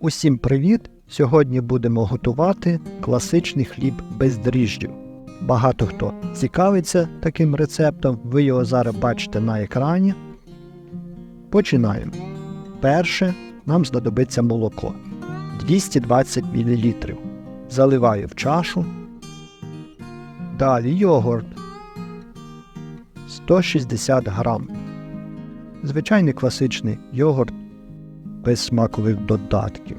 Усім привіт! Сьогодні будемо готувати класичний хліб без дріжджів. Багато хто цікавиться таким рецептом, ви його зараз бачите на екрані. Починаємо. Перше нам знадобиться молоко 220 мл. Заливаю в чашу. Далі йогурт 160 грам. Звичайний класичний йогурт без смакових додатків.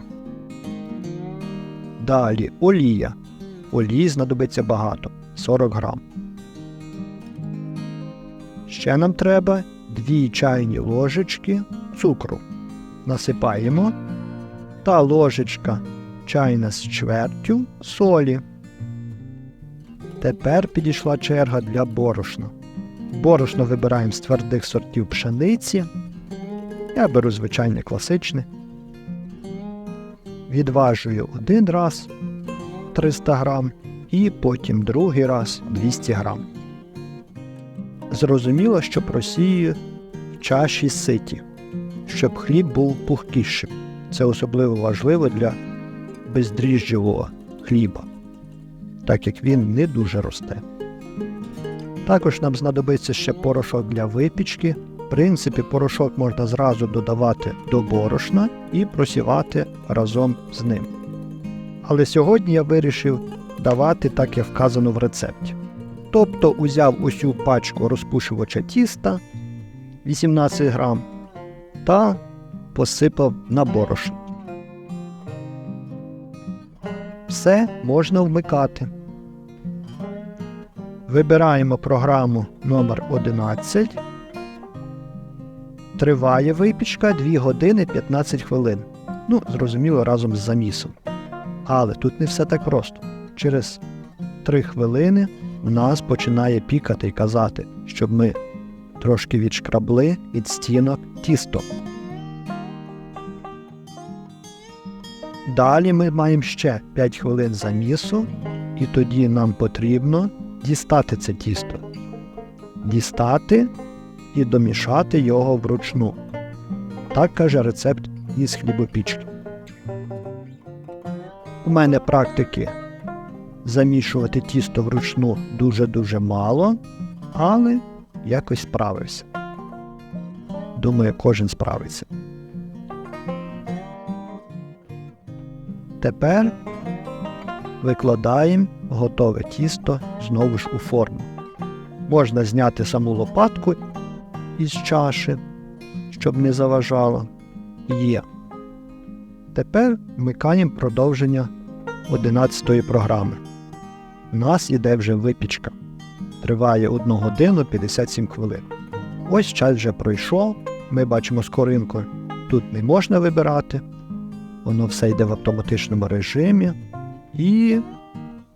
Далі олія. Олії знадобиться багато 40 грам. Ще нам треба 2 чайні ложечки цукру. Насипаємо та ложечка чайна з чвертю солі. Тепер підійшла черга для борошна. Борошно вибираємо з твердих сортів пшениці. Я беру звичайне класичне. Відважую один раз 300 грам і потім другий раз 200 грам. Зрозуміло, що просію в чаші ситі, щоб хліб був пухкішим. Це особливо важливо для бездріжджового хліба, так як він не дуже росте. Також нам знадобиться ще порошок для випічки. Принципі, порошок можна зразу додавати до борошна і просівати разом з ним. Але сьогодні я вирішив давати так, як вказано в рецепті. Тобто узяв усю пачку розпушувача тіста 18 грам та посипав на борошно. Все можна вмикати. Вибираємо програму номер 11 Триває випічка 2 години 15 хвилин. Ну, зрозуміло, разом з замісом. Але тут не все так просто. Через 3 хвилини в нас починає пікати і казати, щоб ми трошки відшкрабли від стінок тісто. Далі ми маємо ще 5 хвилин замісу, і тоді нам потрібно дістати це тісто. Дістати і домішати його вручну. Так каже рецепт із хлібопічки. У мене практики замішувати тісто вручну дуже-дуже мало, але якось справився. Думаю, кожен справиться. Тепер викладаємо готове тісто знову ж у форму. Можна зняти саму лопатку із чаші, щоб не заважало. Є. Тепер вмикаємо продовження 11 програми. У нас іде вже випічка. Триває 1 годину 57 хвилин. Ось час вже пройшов. Ми бачимо скоринку. Тут не можна вибирати. Воно все йде в автоматичному режимі. І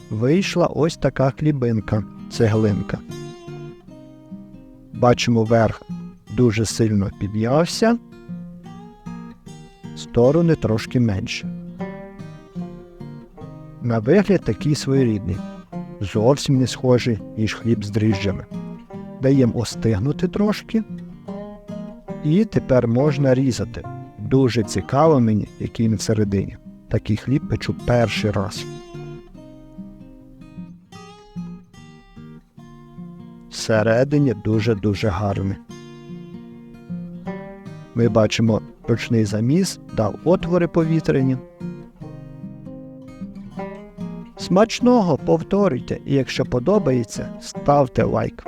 вийшла ось така хлібинка, цеглинка. Бачимо верх дуже сильно піднявся, сторони трошки менше. На вигляд такий своєрідний, зовсім не схожий, ніж хліб з дріжджами. Даємо остигнути трошки. І тепер можна різати. Дуже цікаво мені, який він всередині. Такий хліб печу перший раз. Всередині дуже-дуже гарний. Ми бачимо ручний заміс, дав отвори повітряні. Смачного повторюйте і якщо подобається, ставте лайк.